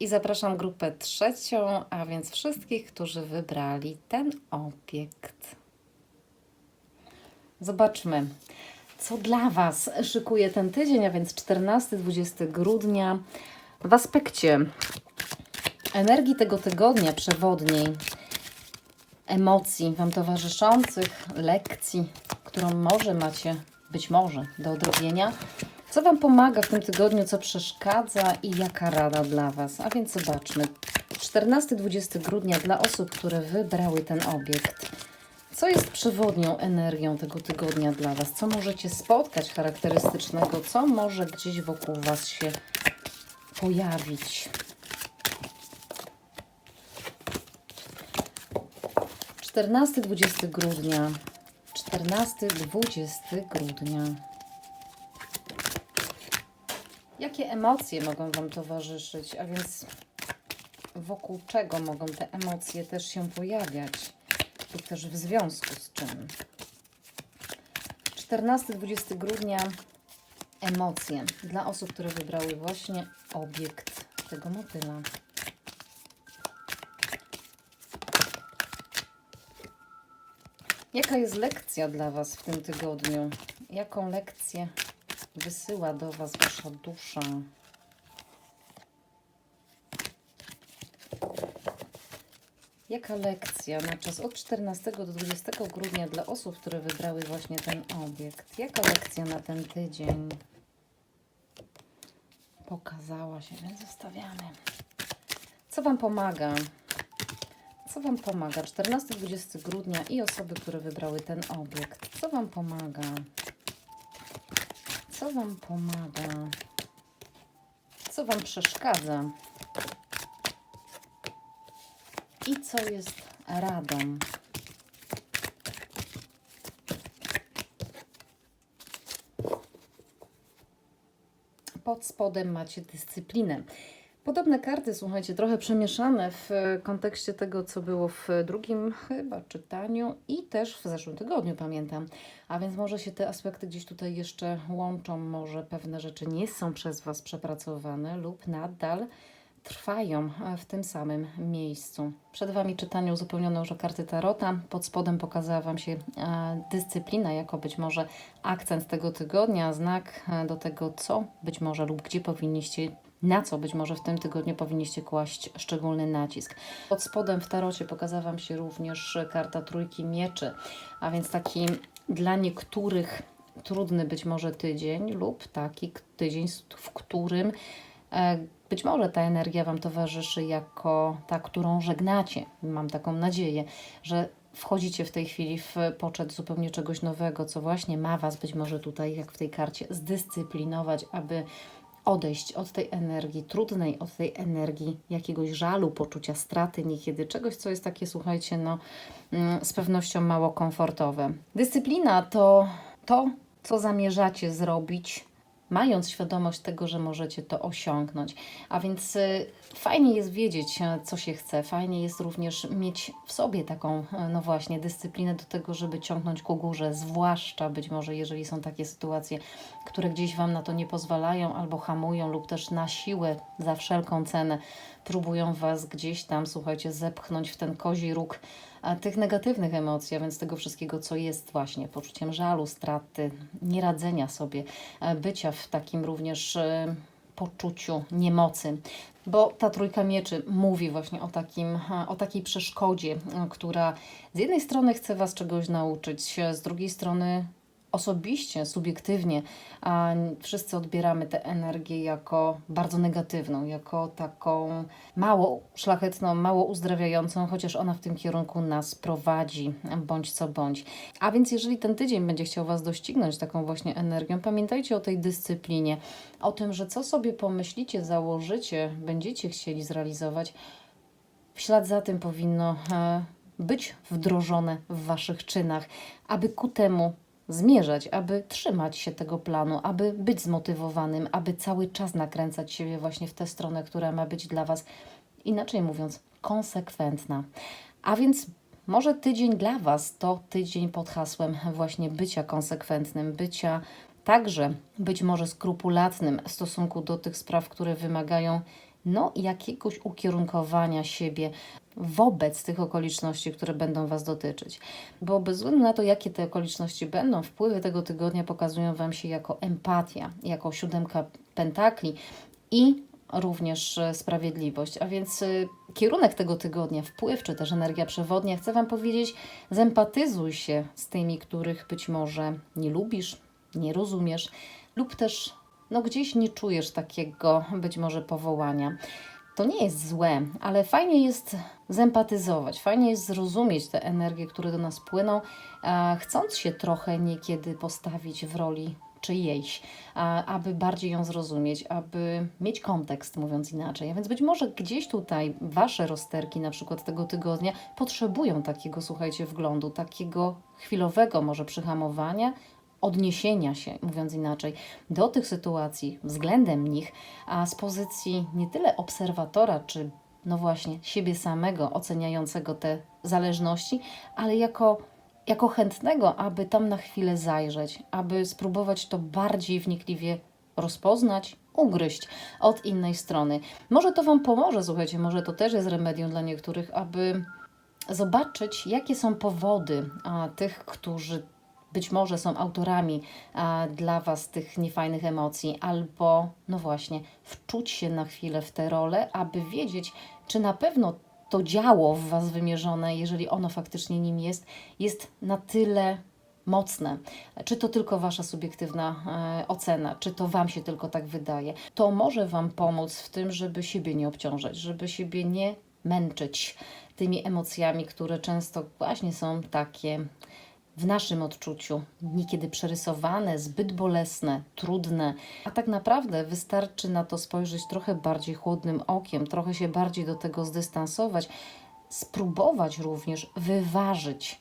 I zapraszam grupę trzecią, a więc wszystkich, którzy wybrali ten obiekt. Zobaczmy, co dla Was szykuje ten tydzień, a więc 14-20 grudnia w aspekcie energii tego tygodnia przewodniej, emocji Wam towarzyszących, lekcji, którą może macie być może do odrobienia. Co Wam pomaga w tym tygodniu, co przeszkadza i jaka rada dla Was? A więc zobaczmy. 14-20 grudnia dla osób, które wybrały ten obiekt. Co jest przewodnią energią tego tygodnia dla Was? Co możecie spotkać charakterystycznego? Co może gdzieś wokół Was się pojawić? 14-20 grudnia. 14-20 grudnia. Jakie emocje mogą Wam towarzyszyć, a więc wokół czego mogą te emocje też się pojawiać, lub też w związku z czym? 14-20 grudnia emocje dla osób, które wybrały właśnie obiekt tego motyla. Jaka jest lekcja dla Was w tym tygodniu? Jaką lekcję wysyła do Was Wasza dusza? Jaka lekcja na czas od 14 do 20 grudnia dla osób, które wybrały właśnie ten obiekt? Jaka lekcja na ten tydzień pokazała się? Więc zostawiamy. Co Wam pomaga? Co Wam pomaga? 14-20 grudnia i osoby, które wybrały ten obiekt. Co Wam pomaga? Co Wam pomaga? Co Wam przeszkadza? I co jest radą? Pod spodem macie dyscyplinę. Podobne karty, słuchajcie, trochę przemieszane w kontekście tego, co było w drugim chyba czytaniu i też w zeszłym tygodniu, pamiętam. A więc może się te aspekty gdzieś tutaj jeszcze łączą, może pewne rzeczy nie są przez Was przepracowane lub nadal trwają w tym samym miejscu. Przed Wami czytanie uzupełnione już o karty Tarota. Pod spodem pokazała Wam się e, dyscyplina jako być może akcent tego tygodnia, znak e, do tego, co być może lub gdzie powinniście na co być może w tym tygodniu powinniście kłaść szczególny nacisk. Pod spodem w tarocie pokazała Wam się również karta trójki mieczy, a więc taki dla niektórych trudny być może tydzień lub taki tydzień, w którym e, być może ta energia Wam towarzyszy jako ta, którą żegnacie. Mam taką nadzieję, że wchodzicie w tej chwili w poczet zupełnie czegoś nowego, co właśnie ma Was być może tutaj, jak w tej karcie, zdyscyplinować, aby odejść od tej energii trudnej, od tej energii jakiegoś żalu, poczucia straty niekiedy, czegoś, co jest takie, słuchajcie, no mm, z pewnością mało komfortowe. Dyscyplina to to, co zamierzacie zrobić mając świadomość tego, że możecie to osiągnąć. A więc y, fajnie jest wiedzieć, e, co się chce, fajnie jest również mieć w sobie taką, e, no właśnie, dyscyplinę do tego, żeby ciągnąć ku górze, zwłaszcza być może, jeżeli są takie sytuacje, które gdzieś Wam na to nie pozwalają albo hamują, lub też na siłę, za wszelką cenę próbują Was gdzieś tam, słuchajcie, zepchnąć w ten kozi róg tych negatywnych emocji, a więc tego wszystkiego, co jest właśnie poczuciem żalu, straty, nieradzenia sobie, e, bycia w takim również e, poczuciu niemocy. Bo ta trójka mieczy mówi właśnie o, takim, e, o takiej przeszkodzie, która z jednej strony chce Was czegoś nauczyć, z drugiej strony osobiście, subiektywnie, wszyscy odbieramy tę energię jako bardzo negatywną, jako taką mało szlachetną, mało uzdrawiającą, chociaż ona w tym kierunku nas prowadzi, bądź co bądź. A więc jeżeli ten tydzień będzie chciał Was doścignąć taką właśnie energią, pamiętajcie o tej dyscyplinie, o tym, że co sobie pomyślicie, założycie, będziecie chcieli zrealizować, w ślad za tym powinno e, być wdrożone w Waszych czynach, aby ku temu zmierzać, aby trzymać się tego planu, aby być zmotywowanym, aby cały czas nakręcać siebie właśnie w tę stronę, która ma być dla Was, inaczej mówiąc, konsekwentna. A więc może tydzień dla Was to tydzień pod hasłem właśnie bycia konsekwentnym, bycia także być może skrupulatnym w stosunku do tych spraw, które wymagają no, jakiegoś ukierunkowania siebie wobec tych okoliczności, które będą Was dotyczyć. Bo bez względu na to, jakie te okoliczności będą, wpływy tego tygodnia pokazują Wam się jako empatia, jako siódemka pentakli i również e, sprawiedliwość. A więc y, kierunek tego tygodnia, wpływ czy też energia przewodnia, chcę Wam powiedzieć, zempatyzuj się z tymi, których być może nie lubisz, nie rozumiesz lub też no, gdzieś nie czujesz takiego być może powołania. To nie jest złe, ale fajnie jest zempatyzować, fajnie jest zrozumieć te energie, które do nas płyną, chcąc się trochę niekiedy postawić w roli czyjejś, aby bardziej ją zrozumieć, aby mieć kontekst, mówiąc inaczej. A więc być może gdzieś tutaj Wasze rozterki, na przykład tego tygodnia, potrzebują takiego, słuchajcie, wglądu, takiego chwilowego może przyhamowania, odniesienia się, mówiąc inaczej, do tych sytuacji względem nich, a z pozycji nie tyle obserwatora, czy no właśnie siebie samego oceniającego te zależności, ale jako, jako chętnego, aby tam na chwilę zajrzeć, aby spróbować to bardziej wnikliwie rozpoznać, ugryźć od innej strony. Może to Wam pomoże, słuchajcie, może to też jest remedium dla niektórych, aby zobaczyć, jakie są powody a, tych, którzy być może są autorami a, dla Was tych niefajnych emocji, albo, no właśnie, wczuć się na chwilę w tę rolę, aby wiedzieć, czy na pewno to działo w Was wymierzone, jeżeli ono faktycznie nim jest, jest na tyle mocne. Czy to tylko Wasza subiektywna e, ocena, czy to Wam się tylko tak wydaje. To może Wam pomóc w tym, żeby siebie nie obciążać, żeby siebie nie męczyć tymi emocjami, które często właśnie są takie w naszym odczuciu, niekiedy przerysowane, zbyt bolesne, trudne, a tak naprawdę wystarczy na to spojrzeć trochę bardziej chłodnym okiem, trochę się bardziej do tego zdystansować, spróbować również wyważyć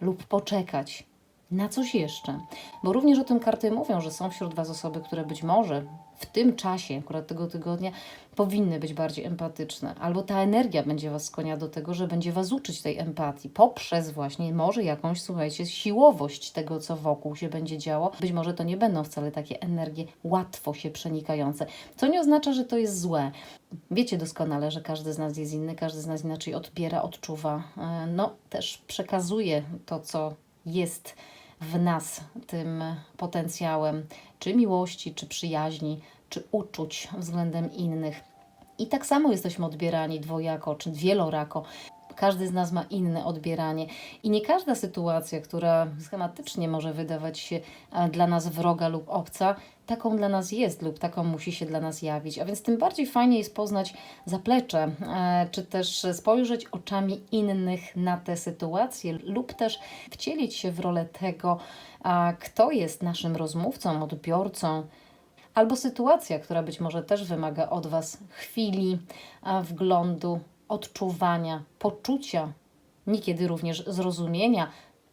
lub poczekać na coś jeszcze. Bo również o tym karty mówią, że są wśród Was osoby, które być może w tym czasie, akurat tego tygodnia, powinny być bardziej empatyczne. Albo ta energia będzie Was skłaniała do tego, że będzie Was uczyć tej empatii poprzez właśnie może jakąś, słuchajcie, siłowość tego, co wokół się będzie działo. Być może to nie będą wcale takie energie łatwo się przenikające. Co nie oznacza, że to jest złe. Wiecie doskonale, że każdy z nas jest inny, każdy z nas inaczej odbiera, odczuwa, e, no też przekazuje to, co jest w nas tym potencjałem, czy miłości, czy przyjaźni, czy uczuć względem innych. I tak samo jesteśmy odbierani dwojako, czy wielorako. Każdy z nas ma inne odbieranie i nie każda sytuacja, która schematycznie może wydawać się e, dla nas wroga lub obca, taką dla nas jest lub taką musi się dla nas jawić. A więc tym bardziej fajnie jest poznać zaplecze, e, czy też spojrzeć oczami innych na te sytuacje, lub też wcielić się w rolę tego, kto jest naszym rozmówcą, odbiorcą. Albo sytuacja, która być może też wymaga od Was chwili, wglądu, odczuwania, poczucia, niekiedy również zrozumienia,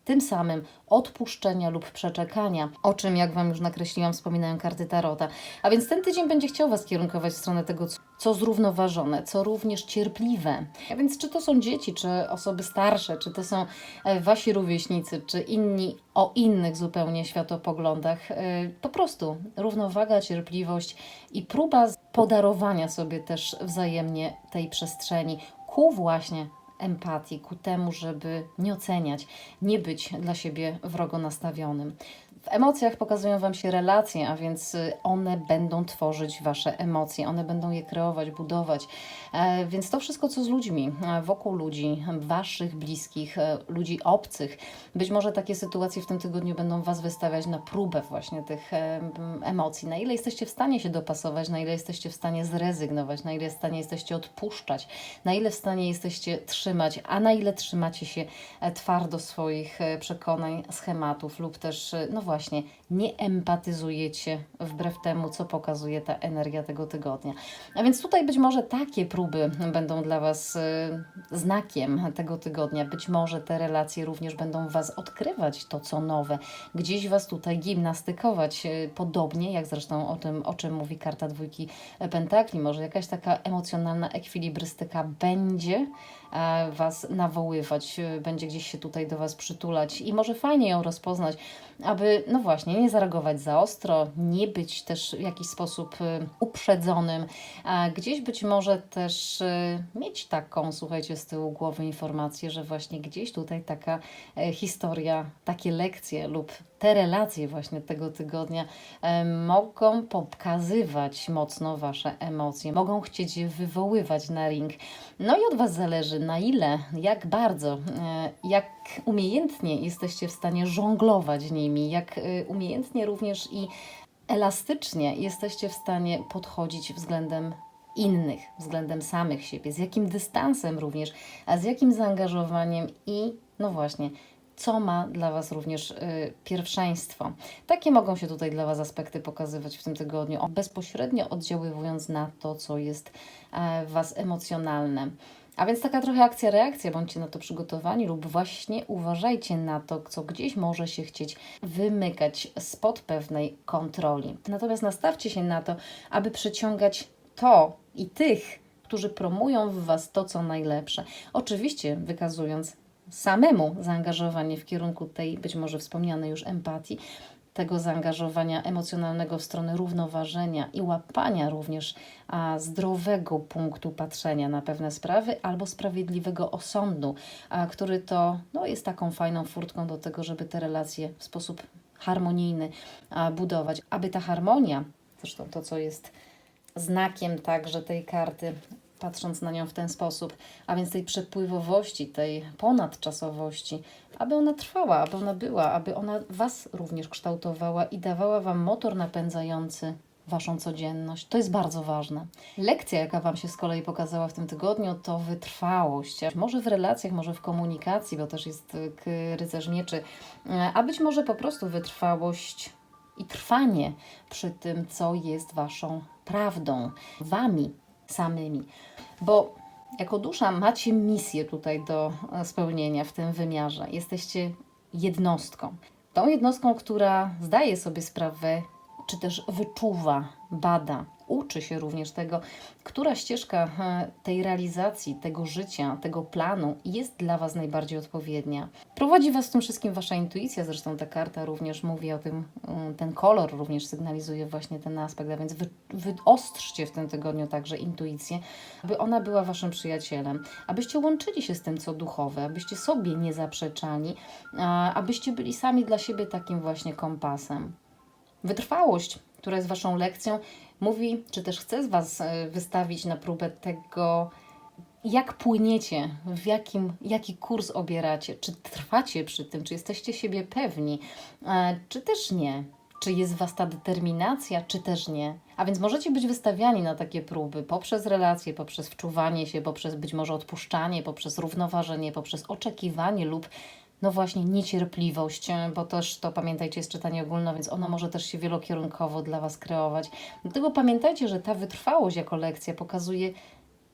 tym samym odpuszczenia lub przeczekania, o czym, jak Wam już nakreśliłam, wspominają karty Tarota. A więc ten tydzień będzie chciał Was kierunkować w stronę tego, co zrównoważone, co również cierpliwe. A więc czy to są dzieci, czy osoby starsze, czy to są e, Wasi rówieśnicy, czy inni o innych zupełnie światopoglądach, e, po prostu równowaga, cierpliwość i próba podarowania sobie też wzajemnie tej przestrzeni ku właśnie empatii, ku temu, żeby nie oceniać, nie być dla siebie wrogo nastawionym. W emocjach pokazują Wam się relacje, a więc y, one będą tworzyć Wasze emocje, one będą je kreować, budować. E, więc to wszystko, co z ludźmi, e, wokół ludzi, Waszych bliskich, e, ludzi obcych, być może takie sytuacje w tym tygodniu będą Was wystawiać na próbę właśnie tych emocji. Na ile jesteście w stanie się dopasować, na ile jesteście w stanie zrezygnować, na ile w stanie jesteście odpuszczać, na ile w stanie jesteście trzymać, a na ile trzymacie się twardo swoich przekonań, schematów lub też, no właśnie nie empatyzujecie wbrew temu, co pokazuje ta energia tego tygodnia. A więc tutaj być może takie próby będą dla Was y, znakiem tego tygodnia. Być może te relacje również będą Was odkrywać to, co nowe, gdzieś Was tutaj gimnastykować, y, podobnie jak zresztą o tym, o czym mówi karta dwójki pentakli. Może jakaś taka emocjonalna ekwilibrystyka będzie Was nawoływać, y, będzie gdzieś się tutaj do Was przytulać i może fajnie ją rozpoznać, aby no właśnie, nie zareagować za ostro, nie być też w jakiś sposób y, uprzedzonym, a gdzieś być może też mieć taką, słuchajcie, z tyłu głowy informację, że właśnie gdzieś tutaj taka e, historia, takie lekcje lub te relacje właśnie tego tygodnia e, mogą pokazywać mocno Wasze emocje, mogą chcieć je wywoływać na ring. No i od Was zależy, na ile, jak bardzo, e, jak umiejętnie jesteście w stanie żonglować nimi, jak e, umiejętnie również i elastycznie jesteście w stanie podchodzić względem innych, względem samych siebie, z jakim dystansem również, a z jakim zaangażowaniem i no właśnie, co ma dla Was również y, pierwszeństwo. Takie mogą się tutaj dla Was aspekty pokazywać w tym tygodniu, bezpośrednio oddziaływując na to, co jest e, w Was emocjonalne. A więc taka trochę akcja-reakcja, bądźcie na to przygotowani lub właśnie uważajcie na to, co gdzieś może się chcieć wymykać spod pewnej kontroli. Natomiast nastawcie się na to, aby przyciągać to i tych, którzy promują w Was to, co najlepsze. Oczywiście wykazując samemu zaangażowanie w kierunku tej być może wspomnianej już empatii, tego zaangażowania emocjonalnego w stronę równoważenia i łapania również a, zdrowego punktu patrzenia na pewne sprawy albo sprawiedliwego osądu, a, który to no, jest taką fajną furtką do tego, żeby te relacje w sposób harmonijny a, budować. Aby ta harmonia, zresztą to, co jest znakiem także tej karty, patrząc na nią w ten sposób, a więc tej przepływowości, tej ponadczasowości, aby ona trwała, aby ona była, aby ona Was również kształtowała i dawała Wam motor napędzający Waszą codzienność. To jest bardzo ważne. Lekcja, jaka Wam się z kolei pokazała w tym tygodniu, to wytrwałość. Może w relacjach, może w komunikacji, bo też jest rycerz mieczy, a być może po prostu wytrwałość i trwanie przy tym, co jest Waszą prawdą, Wami samymi. Bo jako dusza macie misję tutaj do e, spełnienia w tym wymiarze. Jesteście jednostką. Tą jednostką, która zdaje sobie sprawę, czy też wyczuwa, bada, uczy się również tego, która ścieżka e, tej realizacji, tego życia, tego planu jest dla Was najbardziej odpowiednia. Prowadzi Was w tym wszystkim Wasza intuicja, zresztą ta karta również mówi o tym, e, ten kolor również sygnalizuje właśnie ten aspekt, a więc wy, wyostrzcie w tym tygodniu także intuicję, aby ona była Waszym przyjacielem, abyście łączyli się z tym, co duchowe, abyście sobie nie zaprzeczali, abyście byli sami dla siebie takim właśnie kompasem. Wytrwałość, która jest Waszą lekcją, mówi, czy też chce z Was e, wystawić na próbę tego, jak płyniecie, w jakim, jaki kurs obieracie, czy trwacie przy tym, czy jesteście siebie pewni, e, czy też nie. Czy jest w Was ta determinacja, czy też nie. A więc możecie być wystawiani na takie próby poprzez relacje, poprzez wczuwanie się, poprzez być może odpuszczanie, poprzez równoważenie, poprzez oczekiwanie lub no właśnie niecierpliwość, e, bo też to pamiętajcie jest czytanie ogólne, więc ono może też się wielokierunkowo dla Was kreować. Dlatego pamiętajcie, że ta wytrwałość jako lekcja pokazuje,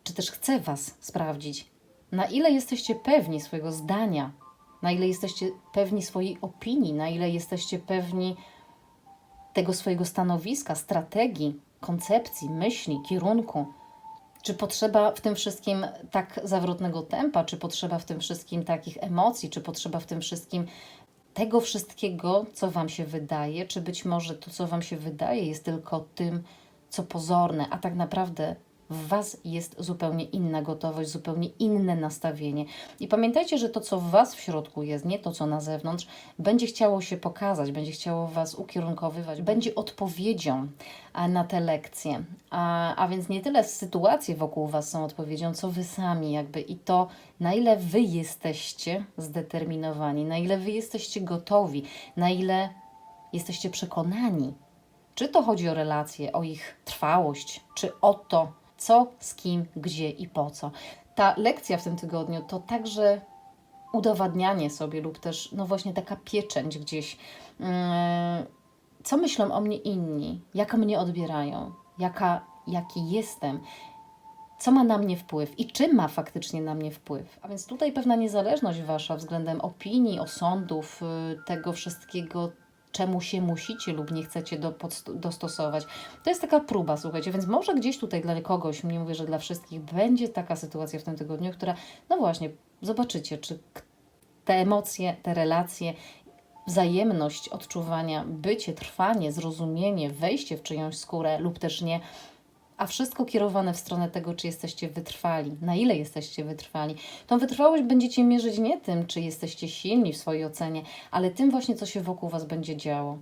czy też chce Was sprawdzić, na ile jesteście pewni swojego zdania, na ile jesteście pewni swojej opinii, na ile jesteście pewni tego swojego stanowiska, strategii, koncepcji, myśli, kierunku. Czy potrzeba w tym wszystkim tak zawrotnego tempa, czy potrzeba w tym wszystkim takich emocji, czy potrzeba w tym wszystkim tego wszystkiego, co Wam się wydaje, czy być może to, co Wam się wydaje, jest tylko tym, co pozorne, a tak naprawdę w Was jest zupełnie inna gotowość, zupełnie inne nastawienie. I pamiętajcie, że to, co w Was w środku jest, nie to, co na zewnątrz, będzie chciało się pokazać, będzie chciało Was ukierunkowywać, będzie odpowiedzią na te lekcje. A, a więc nie tyle sytuacje wokół Was są odpowiedzią, co Wy sami, jakby i to, na ile Wy jesteście zdeterminowani, na ile Wy jesteście gotowi, na ile jesteście przekonani. Czy to chodzi o relacje, o ich trwałość, czy o to, co, z kim, gdzie i po co. Ta lekcja w tym tygodniu to także udowadnianie sobie lub też, no właśnie taka pieczęć gdzieś, mm, co myślą o mnie inni, jak mnie odbierają, jaka, jaki jestem, co ma na mnie wpływ i czym ma faktycznie na mnie wpływ. A więc tutaj pewna niezależność wasza względem opinii, osądów, y, tego wszystkiego, czemu się musicie lub nie chcecie do, dostosować. To jest taka próba, słuchajcie, więc może gdzieś tutaj dla kogoś, nie mówię, że dla wszystkich, będzie taka sytuacja w tym tygodniu, która, no właśnie, zobaczycie, czy te emocje, te relacje wzajemność odczuwania, bycie, trwanie, zrozumienie, wejście w czyjąś skórę lub też nie, a wszystko kierowane w stronę tego, czy jesteście wytrwali, na ile jesteście wytrwali. Tą wytrwałość będziecie mierzyć nie tym, czy jesteście silni w swojej ocenie, ale tym właśnie, co się wokół Was będzie działo.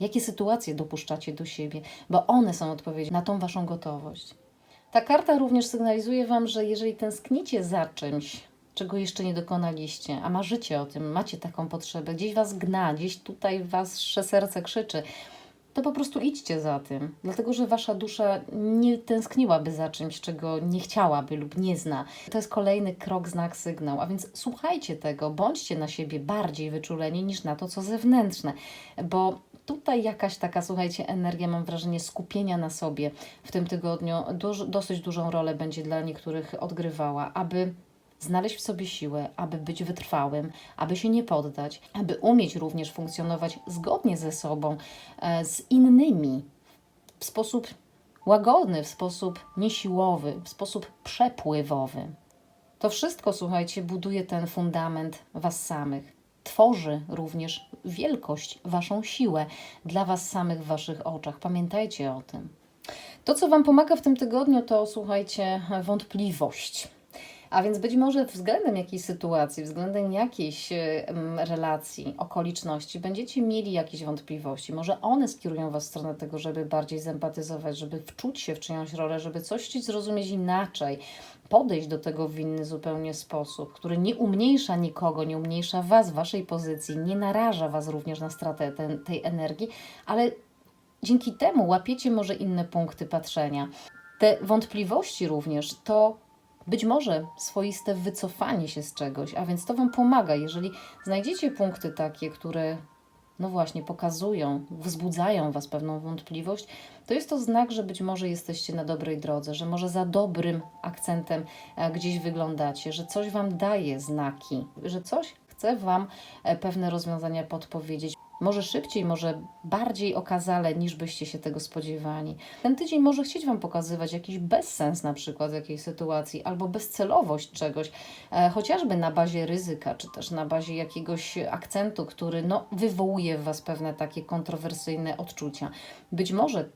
Jakie sytuacje dopuszczacie do siebie, bo one są odpowiedzią na tą Waszą gotowość. Ta karta również sygnalizuje Wam, że jeżeli tęsknicie za czymś, czego jeszcze nie dokonaliście, a marzycie o tym, macie taką potrzebę, gdzieś Was gna, gdzieś tutaj Wasze serce krzyczy, to po prostu idźcie za tym, dlatego że Wasza dusza nie tęskniłaby za czymś, czego nie chciałaby lub nie zna. To jest kolejny krok, znak, sygnał, a więc słuchajcie tego, bądźcie na siebie bardziej wyczuleni niż na to, co zewnętrzne, bo tutaj jakaś taka, słuchajcie, energia, mam wrażenie, skupienia na sobie w tym tygodniu duż, dosyć dużą rolę będzie dla niektórych odgrywała, aby znaleźć w sobie siłę, aby być wytrwałym, aby się nie poddać, aby umieć również funkcjonować zgodnie ze sobą, e, z innymi, w sposób łagodny, w sposób niesiłowy, w sposób przepływowy. To wszystko, słuchajcie, buduje ten fundament Was samych. Tworzy również wielkość, Waszą siłę dla Was samych w Waszych oczach. Pamiętajcie o tym. To, co Wam pomaga w tym tygodniu, to słuchajcie, wątpliwość. A więc być może względem jakiejś sytuacji, względem jakiejś relacji, okoliczności będziecie mieli jakieś wątpliwości. Może one skierują Was w stronę tego, żeby bardziej zempatyzować, żeby wczuć się w czyjąś rolę, żeby coś zrozumieć inaczej, podejść do tego w inny zupełnie sposób, który nie umniejsza nikogo, nie umniejsza Was, Waszej pozycji, nie naraża Was również na stratę ten, tej energii, ale dzięki temu łapiecie może inne punkty patrzenia. Te wątpliwości również to być może swoiste wycofanie się z czegoś, a więc to Wam pomaga, jeżeli znajdziecie punkty takie, które no właśnie pokazują, wzbudzają Was pewną wątpliwość, to jest to znak, że być może jesteście na dobrej drodze, że może za dobrym akcentem e, gdzieś wyglądacie, że coś Wam daje znaki, że coś chce Wam e, pewne rozwiązania podpowiedzieć. Może szybciej, może bardziej okazale, niż byście się tego spodziewali. Ten tydzień może chcieć Wam pokazywać jakiś bezsens na przykład jakiejś sytuacji, albo bezcelowość czegoś, e, chociażby na bazie ryzyka, czy też na bazie jakiegoś akcentu, który no, wywołuje w Was pewne takie kontrowersyjne odczucia. Być może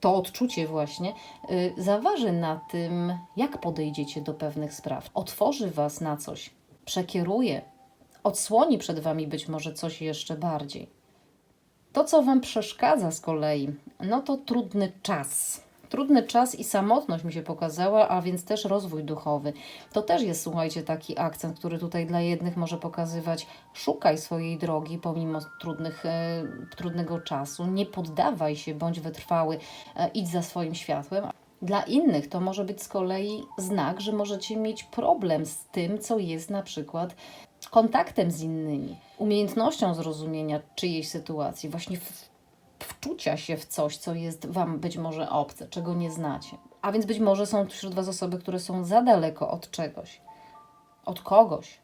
to odczucie właśnie y, zaważy na tym, jak podejdziecie do pewnych spraw. Otworzy Was na coś, przekieruje, odsłoni przed Wami być może coś jeszcze bardziej. To, co Wam przeszkadza z kolei, no to trudny czas. Trudny czas i samotność mi się pokazała, a więc też rozwój duchowy. To też jest, słuchajcie, taki akcent, który tutaj dla jednych może pokazywać: szukaj swojej drogi pomimo trudnych, e, trudnego czasu, nie poddawaj się, bądź wytrwały, e, idź za swoim światłem. Dla innych to może być z kolei znak, że możecie mieć problem z tym, co jest na przykład kontaktem z innymi, umiejętnością zrozumienia czyjejś sytuacji, właśnie w, wczucia się w coś, co jest Wam być może obce, czego nie znacie. A więc być może są wśród Was osoby, które są za daleko od czegoś, od kogoś.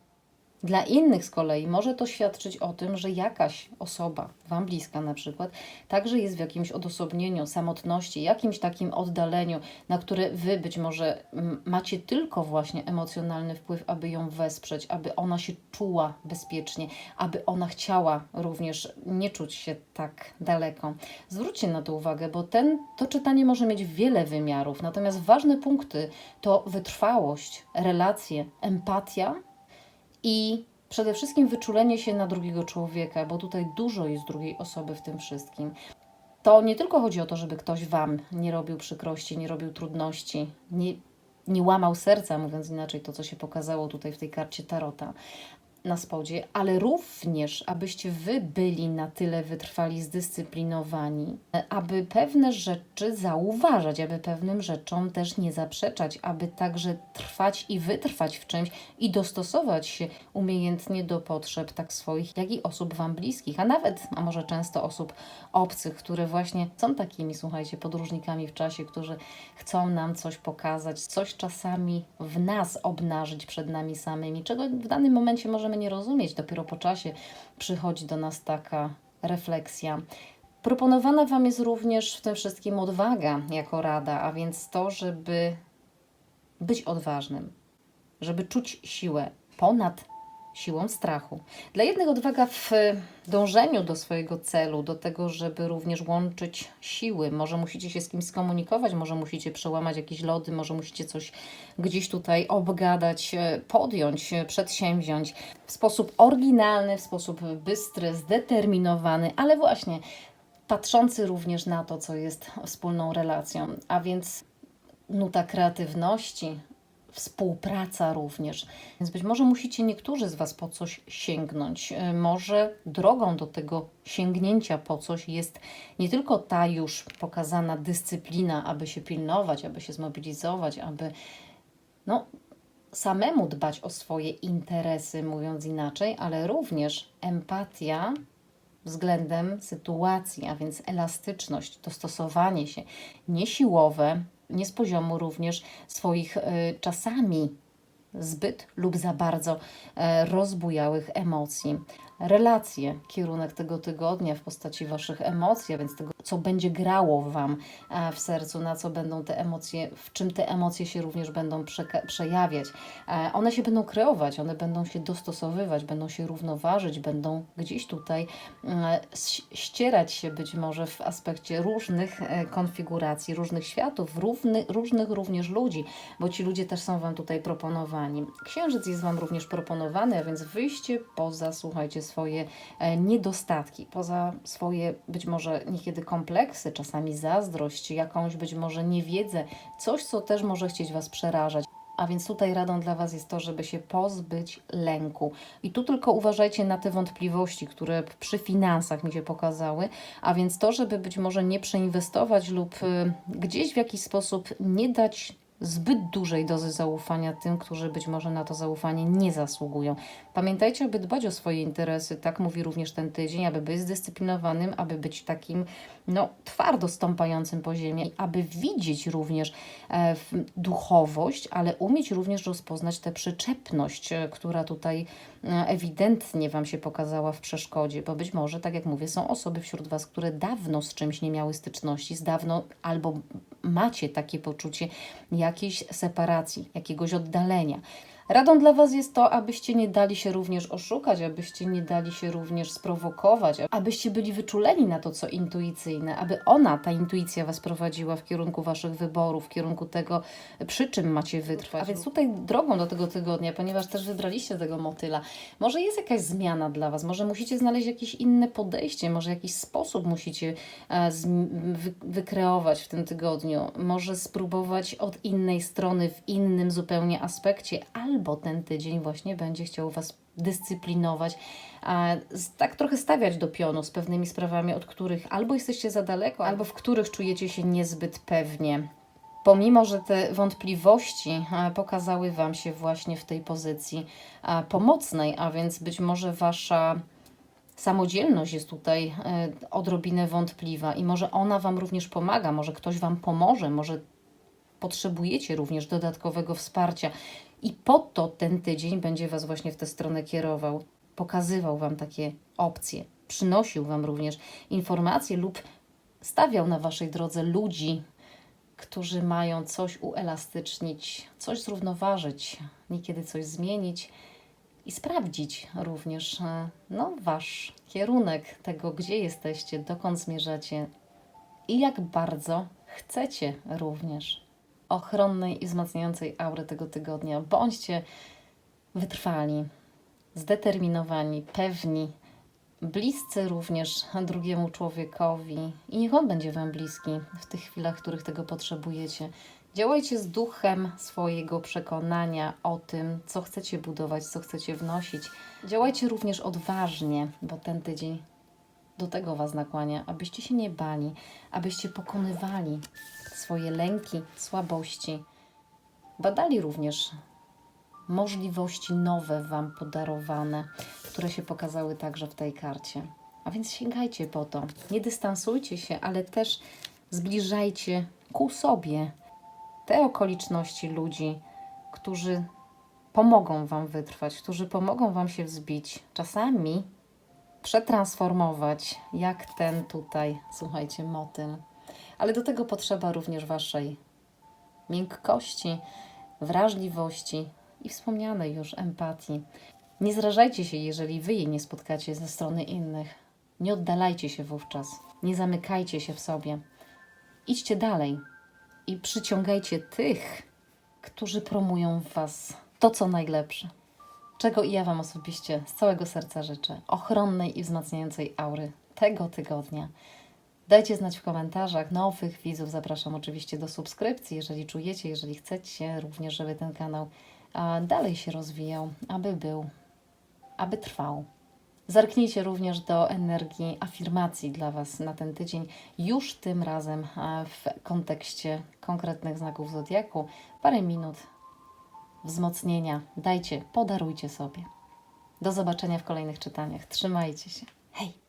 Dla innych z kolei może to świadczyć o tym, że jakaś osoba, Wam bliska na przykład, także jest w jakimś odosobnieniu, samotności, jakimś takim oddaleniu, na które Wy być może mm, macie tylko właśnie emocjonalny wpływ, aby ją wesprzeć, aby ona się czuła bezpiecznie, aby ona chciała również nie czuć się tak daleko. Zwróćcie na to uwagę, bo ten, to czytanie może mieć wiele wymiarów, natomiast ważne punkty to wytrwałość, relacje, empatia i przede wszystkim wyczulenie się na drugiego człowieka, bo tutaj dużo jest drugiej osoby w tym wszystkim. To nie tylko chodzi o to, żeby ktoś Wam nie robił przykrości, nie robił trudności, nie, nie łamał serca, mówiąc inaczej, to co się pokazało tutaj w tej karcie Tarota na spodzie, ale również, abyście Wy byli na tyle wytrwali, zdyscyplinowani, aby pewne rzeczy zauważać, aby pewnym rzeczom też nie zaprzeczać, aby także trwać i wytrwać w czymś i dostosować się umiejętnie do potrzeb tak swoich, jak i osób Wam bliskich, a nawet, a może często osób obcych, które właśnie są takimi, słuchajcie, podróżnikami w czasie, którzy chcą nam coś pokazać, coś czasami w nas obnażyć przed nami samymi, czego w danym momencie możemy nie rozumieć. Dopiero po czasie przychodzi do nas taka refleksja. Proponowana Wam jest również w tym wszystkim odwaga jako rada, a więc to, żeby być odważnym, żeby czuć siłę ponad siłą strachu. Dla jednych odwaga w dążeniu do swojego celu, do tego, żeby również łączyć siły. Może musicie się z kimś skomunikować, może musicie przełamać jakieś lody, może musicie coś gdzieś tutaj obgadać, e, podjąć, e, przedsięwziąć w sposób oryginalny, w sposób bystry, zdeterminowany, ale właśnie patrzący również na to, co jest wspólną relacją. A więc nuta kreatywności, współpraca również. Więc być może musicie niektórzy z Was po coś sięgnąć. E, Może drogą do tego sięgnięcia po coś jest nie tylko ta już pokazana dyscyplina, aby się pilnować, aby się zmobilizować, aby no, samemu dbać o swoje interesy, mówiąc inaczej, ale również empatia względem sytuacji, a więc elastyczność, dostosowanie się, nie siłowe, nie z poziomu również swoich y, czasami zbyt lub za bardzo e, rozbujałych emocji. Relacje, kierunek tego tygodnia w postaci Waszych emocji, a więc tego, co będzie grało Wam e, w sercu, na co będą te emocje, w czym te emocje się również będą przejawiać. E, One się będą kreować, one będą się dostosowywać, będą się równoważyć, będą gdzieś tutaj ścierać się być może w aspekcie różnych konfiguracji, różnych światów, równy, różnych również ludzi, bo ci ludzie też są Wam tutaj proponowani. Księżyc jest Wam również proponowany, a więc wyjście poza, słuchajcie, swoje e, niedostatki, poza swoje być może niekiedy kompleksy, czasami zazdrość, jakąś być może niewiedzę, coś, co też może chcieć Was przerażać. A więc tutaj radą dla Was jest to, żeby się pozbyć lęku. I tu tylko uważajcie na te wątpliwości, które przy finansach mi się pokazały, a więc to, żeby być może nie przeinwestować lub y, gdzieś w jakiś sposób nie dać zbyt dużej dozy zaufania tym, którzy być może na to zaufanie nie zasługują. Pamiętajcie, aby dbać o swoje interesy, tak mówi również ten tydzień, aby być zdyscyplinowanym, aby być takim no, twardo stąpającym po ziemi, aby widzieć również e, duchowość, ale umieć również rozpoznać tę przyczepność, e, która tutaj ewidentnie Wam się pokazała w przeszkodzie, bo być może, tak jak mówię, są osoby wśród Was, które dawno z czymś nie miały styczności, z dawno albo macie takie poczucie jakiejś separacji, jakiegoś oddalenia. Radą dla Was jest to, abyście nie dali się również oszukać, abyście nie dali się również sprowokować, abyście byli wyczuleni na to, co intuicyjne, aby ona, ta intuicja Was prowadziła w kierunku Waszych wyborów, w kierunku tego, przy czym macie wytrwać. A więc tutaj drogą do tego tygodnia, ponieważ też wybraliście tego motyla, może jest jakaś zmiana dla Was, może musicie znaleźć jakieś inne podejście, może jakiś sposób musicie e, wykreować w tym tygodniu, może spróbować od innej strony, w innym zupełnie aspekcie, albo ten tydzień właśnie będzie chciał Was dyscyplinować, tak trochę stawiać do pionu z pewnymi sprawami, od których albo jesteście za daleko, albo w których czujecie się niezbyt pewnie. Pomimo, że te wątpliwości e, pokazały Wam się właśnie w tej pozycji e, pomocnej, a więc być może Wasza samodzielność jest tutaj e, odrobinę wątpliwa i może ona Wam również pomaga, może ktoś Wam pomoże, może potrzebujecie również dodatkowego wsparcia. I po to ten tydzień będzie Was właśnie w tę stronę kierował, pokazywał Wam takie opcje, przynosił Wam również informacje lub stawiał na Waszej drodze ludzi, którzy mają coś uelastycznić, coś zrównoważyć, niekiedy coś zmienić i sprawdzić również e, no, Wasz kierunek tego, gdzie jesteście, dokąd zmierzacie i jak bardzo chcecie również ochronnej i wzmacniającej aury tego tygodnia. Bądźcie wytrwali, zdeterminowani, pewni, bliscy również drugiemu człowiekowi i niech on będzie Wam bliski w tych chwilach, w których tego potrzebujecie. Działajcie z duchem swojego przekonania o tym, co chcecie budować, co chcecie wnosić. Działajcie również odważnie, bo ten tydzień do tego Was nakłania, abyście się nie bali, abyście pokonywali swoje lęki, słabości. Badali również możliwości nowe Wam podarowane, które się pokazały także w tej karcie. A więc sięgajcie po to. Nie dystansujcie się, ale też zbliżajcie ku sobie te okoliczności ludzi, którzy pomogą Wam wytrwać, którzy pomogą Wam się wzbić. Czasami przetransformować, jak ten tutaj, słuchajcie, motyl. Ale do tego potrzeba również Waszej miękkości, wrażliwości i wspomnianej już empatii. Nie zrażajcie się, jeżeli wy jej nie spotkacie ze strony innych. Nie oddalajcie się wówczas. Nie zamykajcie się w sobie. Idźcie dalej i przyciągajcie tych, którzy promują w Was to, co najlepsze. Czego i ja Wam osobiście z całego serca życzę. Ochronnej i wzmacniającej aury tego tygodnia. Dajcie znać w komentarzach. Nowych widzów zapraszam oczywiście do subskrypcji, jeżeli czujecie, jeżeli chcecie również, żeby ten kanał dalej się rozwijał, aby był, aby trwał. Zerknijcie również do energii afirmacji dla Was na ten tydzień, już tym razem w kontekście konkretnych znaków zodiaku. Parę minut wzmocnienia dajcie, podarujcie sobie. Do zobaczenia w kolejnych czytaniach. Trzymajcie się. Hej!